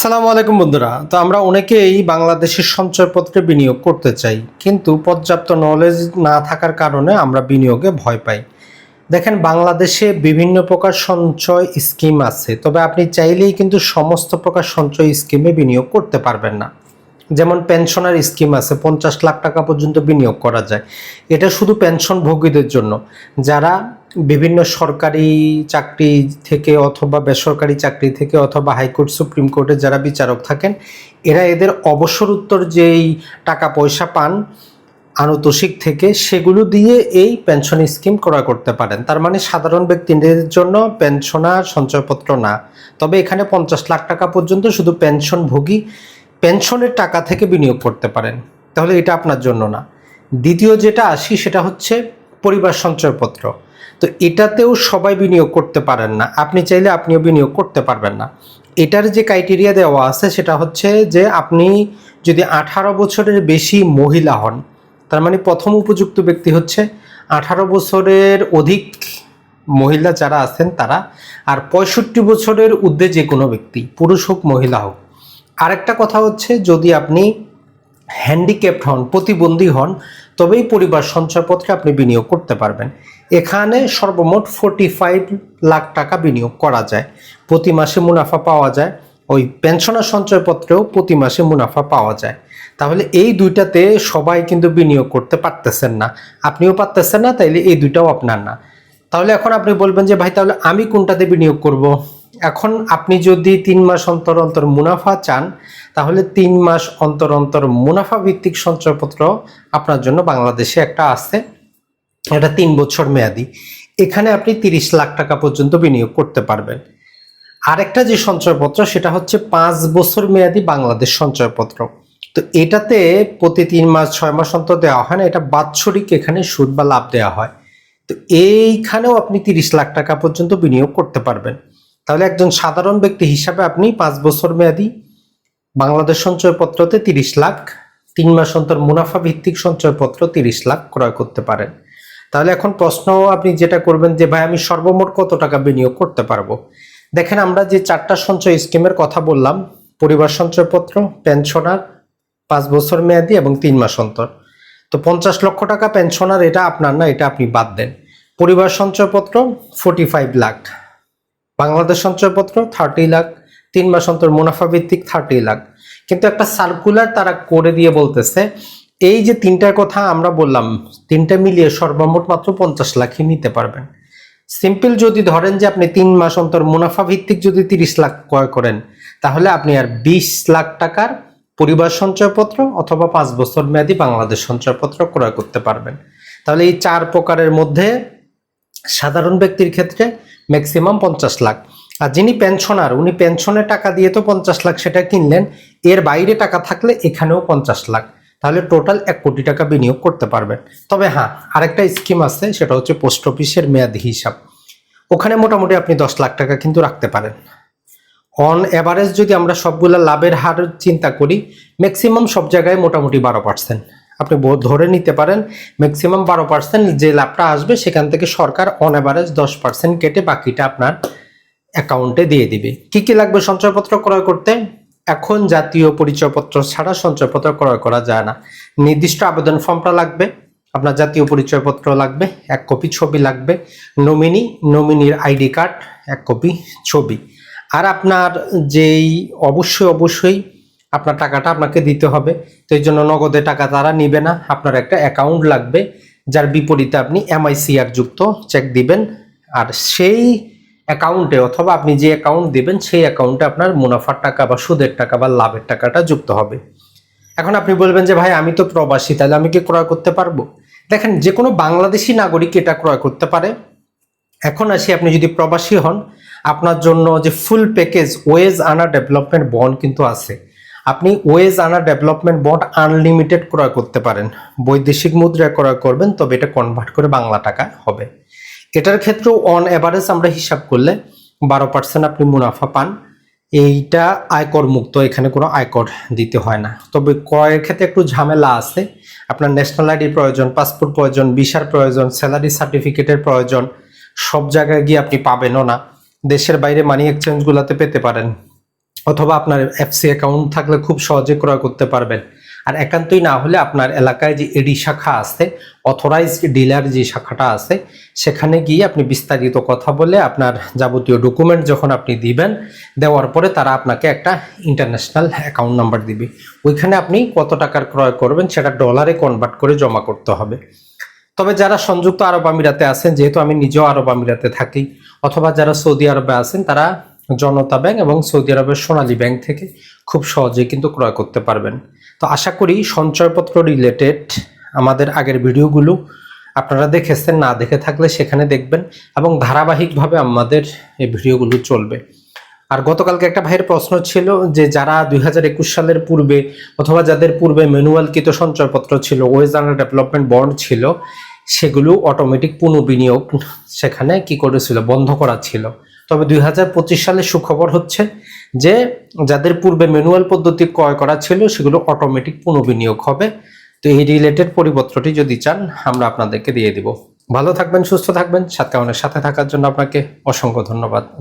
সালামু আলাইকুম বন্ধুরা। তো আমরা অনেকেই বাংলাদেশের সঞ্চয়পত্রে বিনিয়োগ করতে চাই, কিন্তু পর্যাপ্ত নলেজ না থাকার কারণে আমরা বিনিয়োগে ভয় পাই। দেখেন, বাংলাদেশে বিভিন্ন প্রকার সঞ্চয় স্কিম আছে, তবে আপনি চাইলেই কিন্তু সমস্ত প্রকার সঞ্চয় স্কিমে বিনিয়োগ করতে পারবেন না। যেমন পেনশনার স্কিম আছে, পঞ্চাশ লাখ টাকা পর্যন্ত বিনিয়োগ করা যায়। এটা শুধু পেনশন ভোগীদের জন্য। যারা বিভিন্ন সরকারি চাকরি থেকে অথবা বেসরকারি চাকরি থেকে অথবা হাইকোর্ট সুপ্রিম কোর্টে যারা বিচারক থাকেন, এরা এদের অবসর উত্তর যেই টাকা পয়সা পান আনুতোষিক থেকে, সেগুলো দিয়ে এই পেনশন স্কিম ক্রয় করতে পারেন। তার মানে সাধারণ ব্যক্তিদের জন্য পেনশনার সঞ্চয়পত্র না। তবে এখানে পঞ্চাশ লাখ টাকা পর্যন্ত শুধু পেনশনভোগী পেনশনের টাকা থেকে বিনিয়োগ করতে পারেন। তাহলে এটা আপনার জন্য না। দ্বিতীয় যেটা আসি, সেটা হচ্ছে পরিবার সঞ্চয়পত্র। তো এটাতেও সবাই বিনিয়োগ করতে পারেন না। আপনি চাইলে আপনিও বিনিয়োগ করতে পারবেন না। এটার যে ক্রাইটেরিয়া দেওয়া আছে সেটা হচ্ছে যে আপনি যদি আঠারো বছরের বেশি মহিলা হন, তার মানে প্রথম উপযুক্ত ব্যক্তি হচ্ছে আঠারো বছরের অধিক মহিলা যারা আছেন তারা, আর পঁয়ষট্টি বছরের ঊর্ধ্বে যে কোনো ব্যক্তি, পুরুষ হোক, মহিলা হোক। আরেকটা কথা হচ্ছে যদি আপনি হ্যান্ডিক্যাপড হন, প্রতিবন্ধী হন তবেই পরিবার সঞ্চয়পত্রে আপনি বিনিয়োগ করতে পারবেন। এখানে সর্বমোট ফোর্টি ফাইভ লাখ টাকা বিনিয়োগ করা যায়। প্রতি মাসে মুনাফা পাওয়া যায়। ওই পেনশনার সঞ্চয়পত্রেও প্রতি মাসে মুনাফা পাওয়া যায়। তাহলে এই দুইটাতে সবাই কিন্তু বিনিয়োগ করতে পারতেছেন না। আপনিও পারতেছেন না, তাইলে এই দুইটাও আপনার না। তাহলে এখন আপনি বলবেন যে, ভাই, তাহলে আমি কোনটাতে বিনিয়োগ করব। এখন আপনি যদি তিন মাস অন্তর অন্তর মুনাফা চান, তাহলে তিন মাস অন্তর অন্তর মুনাফা ভিত্তিক সঞ্চয়পত্র আপনার জন্য বাংলাদেশে একটা আছে। এটা তিন বছর মেয়াদি। এখানে আপনি তিরিশ লাখ টাকা পর্যন্ত বিনিয়োগ করতে পারবেন। আরেকটা যে সঞ্চয়পত্র, সেটা হচ্ছে পাঁচ বছর মেয়াদি বাংলাদেশ সঞ্চয়পত্র। তো এটাতে প্রতি তিন মাস, ছয় মাস অন্তর দেওয়া হয় না, এটা বাৎসরিক এখানে সুদ বা লাভ দেওয়া হয়। তো এইখানেও আপনি তিরিশ লাখ টাকা পর্যন্ত বিনিয়োগ করতে পারবেন। তাহলে একজন সাধারণ ব্যক্তি হিসাবে আপনি পাঁচ বছর মেয়াদি বাংলাদেশ সঞ্চয়পত্রতে তিরিশ লাখ, তিন মাস অন্তর মুনাফা ভিত্তিক সঞ্চয়পত্র তিরিশ লাখ ক্রয় করতে পারেন। তাহলে এখন প্রশ্ন আপনি যেটা করবেন যে, ভাই, আমি সর্বমোট কত টাকা বিনিয়োগ করতে পারব? দেখেন, আমরা যে চারটা সঞ্চয় স্কিমের কথা বললাম, পরিবার সঞ্চয়পত্র, পেনশনার, পাঁচ বছর মেয়াদি এবং তিন মাস অন্তর। তো পঞ্চাশ লক্ষ টাকা পেনশনার, এটা আপনার না, এটা আপনি বাদ দেন। পরিবার সঞ্চয়পত্র ফোর্টি ফাইভ লাখ। বাংলাদেশ সঞ্চয়পত্র থার্টি লাখ, তিন মাস অন্তর মুনাফা ভিত্তিক থার্টি লাখ। কিন্তু একটা সার্কুলার তারা করে দিয়ে বলতেছে, এই যে তিনটার কথা আমরা বললাম, তিনটা মিলিয়ে সর্বমোট মাত্র পঞ্চাশ লাখই নিতে পারবেন। সিম্পল যদি ধরেন যে আপনি তিন মাস অন্তর মুনাফা ভিত্তিক যদি তিরিশ লাখ ক্রয় করেন, তাহলে আপনি আর বিশ লাখ টাকার পরিবার সঞ্চয়পত্র অথবা পাঁচ বছর মেয়াদি বাংলাদেশ সঞ্চয়পত্র ক্রয় করতে পারবেন। তাহলে এই চার প্রকারের মধ্যে সাধারণ ব্যক্তির ক্ষেত্রে ম্যাক্সিমাম পঞ্চাশ লাখ। আর যিনি পেনশনার উনি পেনশনের টাকা দিয়ে তো পঞ্চাশ লাখ সেটা কিনলেন, এর বাইরে টাকা থাকলে এখানেও পঞ্চাশ লাখ। তাহলে টোটাল এক কোটি টাকা বিনিয়োগ করতে পারবেন। তবে হ্যাঁ আরেকটা স্কিম আছে, সেটা হচ্ছে পোস্ট অফিসের মেয়াদি হিসাব। ওখানে মোটামুটি আপনি দশ লাখ টাকা কিন্তু রাখতে পারেন। অন অ্যাভারেজ যদি আমরা সবগুলো লাভের হার চিন্তা করি ম্যাক্সিমাম সব জায়গায় মোটামুটি বারো পার্সেন্ট আপনি ধরে নিতে পারেন ম্যাক্সিমাম বারো পার্সেন্ট যে লাভটা আসবে সেখান থেকে সরকার অন অ্যাভারেজ দশ পার্সেন্ট কেটে বাকিটা আপনার অ্যাকাউন্টে দিয়ে দিবে। কি কি লাগবে সঞ্চয়পত্র ক্রয় করতে? এখন জাতীয় পরিচয়পত্র ছাড়া সঞ্চয়পত্র ক্রয় করা যায় না। নির্দিষ্ট আবেদন ফর্মটা লাগবে, আপনার জাতীয় পরিচয়পত্র লাগবে, এক কপি ছবি লাগবে নমিনি নমিনির আইডি কার্ড এক কপি ছবি। আর আপনার যেই অবশ্যই অবশ্যই আপনার টাকাটা আপনাকে দিতে হবে। তো এই জন্য নগদে টাকা তারা নিবে না। আপনার একটা অ্যাকাউন্ট লাগবে, যার বিপরীতে আপনি এমআইসিআর যুক্ত চেক দিবেন। আর সেই অ্যাকাউন্টে অথবা আপনি যে অ্যাকাউন্ট দিবেন, সেই অ্যাকাউন্টে আপনার মুনাফার টাকা বা সুদের টাকা বা লাভের টাকাটা যুক্ত হবে। এখন আপনি বলবেন যে, ভাই, আমি তো প্রবাসী, তাহলে আমি কি ক্রয় করতে পারব? দেখেন, যে কোনো বাংলাদেশি নাগরিক এটা ক্রয় করতে পারে। এখন আসি, আপনি যদি প্রবাসী হন, আপনার জন্য যে ফুল প্যাকেজ ওয়েজ আনা ডেভেলপমেন্ট বন্ড কিন্তু আছে। আপনি ওয়েজ আনা ডেভেলপমেন্ট বন্ড আনলিমিটেড ক্রয় করতে পারেন। বৈদেশিক মুদ্রায় ক্রয় করবেন, তবে এটা কনভার্ট করে বাংলা টাকা হবে। এটার ক্ষেত্রেও অন অ্যাভারেজ আমরা হিসাব করলে বারো পার্সেন্ট আপনি মুনাফা পান। এইটা আয়কর মুক্ত, এখানে কোনো আয়কর দিতে হয় না। তবে ক্রয়ের ক্ষেত্রে একটু ঝামেলা আছে। আপনার ন্যাশনাল আইডির প্রয়োজন পাসপোর্ট প্রয়োজন ভিসার প্রয়োজন স্যালারি সার্টিফিকেটের প্রয়োজন, সব জায়গায় গিয়ে আপনি পাবেনও না। দেশের বাইরে মানি এক্সচেঞ্জগুলোতে পেতে পারেন। অথবা আপনার এফসি অ্যাকাউন্ট থাকলে খুব সহজে ক্রয় করতে পারবেন। আর একান্তই না হলে আপনার এলাকায় যে এডি শাখা আছে অথরাইজড ডিলার যে শাখাটা আছে, সেখানে গিয়ে আপনি বিস্তারিত কথা বলে আপনার যাবতীয় ডকুমেন্ট যখন আপনি দিবেন, দেওয়ার পরে তারা আপনাকে একটা ইন্টারন্যাশনাল অ্যাকাউন্ট নাম্বার দিবে। ওইখানে আপনি কত টাকার ক্রয় করবেন, সেটা ডলারে কনভার্ট করে জমা করতে হবে। তবে যারা সংযুক্ত আরব আমিরাতে আছেন, যেহেতু আমি নিজেও আরব আমিরাতে থাকি, অথবা যারা সৌদি আরবে আছেন, তারা জনতা ব্যাংক এবং সৌদি আরবের সোনালী ব্যাংক থেকে খুব সহজেই কিন্তু ক্রয় করতে পারবেন। তো আশা করি সঞ্চয়পত্র রিলেটেড আমাদের আগের ভিডিওগুলো আপনারা দেখেছেন, না দেখে থাকলে সেখানে দেখবেন এবং ধারাবাহিকভাবে আমাদের এই ভিডিওগুলো চলবে। আর গতকালকে একটা ভাইয়ের প্রশ্ন ছিল যে যারা দুই হাজার একুশ সালের পূর্বে অথবা যাদের পূর্বে ম্যানুয়ালকৃত সঞ্চয়পত্র ছিল ওয়েস্ট ডেভেলপমেন্ট বন্ড ছিল, সেগুলো অটোমেটিক পুনঃবিনিয়োগ সেখানে কি করেছিল, বন্ধ করা ছিল। তবে দুই হাজার পঁচিশ সালে সুখবর হচ্ছে যে যাদের পূর্বে ম্যানুয়াল পদ্ধতি ক্রয় করা ছিল, সেগুলো অটোমেটিক পুনর্বিনিয়োগ হবে। তো এই রিলেটেড পরিপত্রটি যদি চান, আমরা আপনাদেরকে দিয়ে দিব। ভালো থাকবেন, সুস্থ থাকবেন সাতকাউনের সাথে থাকার জন্য আপনাকে অসংখ্য ধন্যবাদ।